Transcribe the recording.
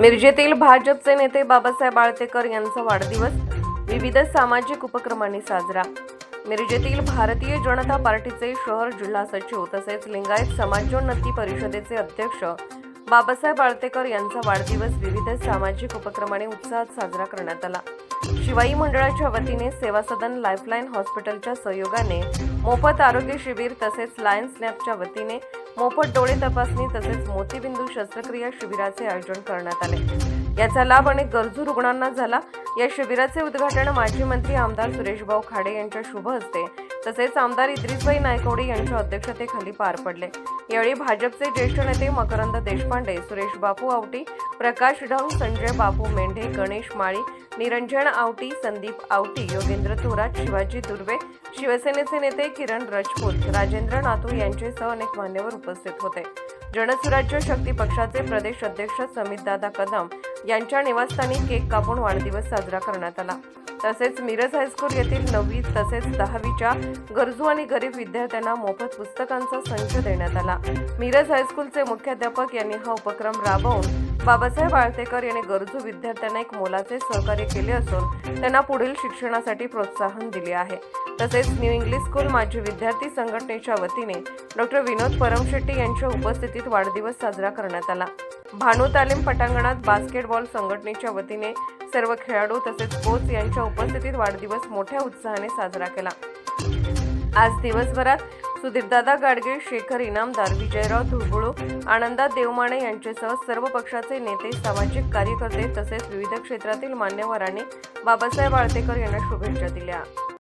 मिरजेतील भाजपचे नेते बाबासाहेब आळतेकर यांचा वाढदिवस विविध सामाजिक उपक्रमांनी साजरा. मिरजेतील भारतीय जनता पार्टीचे शहर जिल्हा सचिव तसेच लिंगायत समाजोन्नती परिषदेचे अध्यक्ष बाबासाहेब आळतेकर यांचा वाढदिवस विविध सामाजिक उपक्रमाने उत्साहात साजरा करण्यात आला. शिवाई मंडळाच्या वतीने सेवा सदन लाईफलाईन हॉस्पिटलच्या सहयोगाने मोफत आरोग्य शिबिर तसेच लायन्स लॅबच्या वतीने मोफत डोळे तपासणी तसेच मोतीबिंदू शस्त्रक्रिया शिबिराचे आयोजन करण्यात आले. याचा लाभ अनेक गरजू रुग्णांना झाला. या शिबिराचे उद्घाटन माजी मंत्री आमदार सुरेशभाऊ खाडे यांच्या शुभ हस्ते तसेच आमदार इद्रिसबाई नायकवडे यांच्या अध्यक्षतेखाली पार पडले. यावेळी भाजपचे ज्येष्ठ नेते मकरंद देशपांडे सुरेश बापू आवटी प्रकाश ढंग संजय बापू मेंढे गणेश माळी निरंजन आवटी संदीप आवटी योगेंद्र थोरात शिवाजी दुर्वे शिवसेनेचे नेते किरण राजपूत राजेंद्र नातू यांच्यासह अनेक मान्यवर उपस्थित होते. जनसुराज्य शक्ती पक्षाचे प्रदेश अध्यक्ष समितदादा कदम यांच्या निवासस्थानी केक कापून वाढदिवस साजरा करण्यात आला. तसेच मिरज हायस्कूल येथील नववी तसेच दहावीच्या गरजू आणि गरीब विद्यार्थ्यांना मोफत पुस्तकांचा संच देण्यात आला. मिरज हायस्कूलचे मुख्याध्यापक यांनी हा उपक्रम राबवून बाबासाहेब आळतेकर यांनी गरजू विद्यार्थ्यांना एक मोलाचे सहकार्य केले असून त्यांना पुढील शिक्षणासाठी प्रोत्साहन दिले आहे. तसेच न्यू इंग्लिश स्कूल माजी विद्यार्थी संघटनेच्या वतीने डॉक्टर विनोद परमशेट्टी यांच्या उपस्थितीत वाढदिवस साजरा करण्यात आला. भानू तालीम पटांगणात बास्केटबॉल संघटनेच्या वतीने सर्व खेळाडू तसेच कोच यांच्या उपस्थितीत वाढदिवस मोठ्या उत्साहाने साजरा केला. आज दिवसभरात सुधीरदादा गाडगे शेखर इनामदार विजयराव धुळबुळू आनंदा देवमाने यांच्यासह सर्व पक्षाचे नेते सामाजिक कार्यकर्ते तसेच विविध क्षेत्रातील मान्यवरांनी बाबासाहेब आळतेकर यांना शुभेच्छा दिल्या.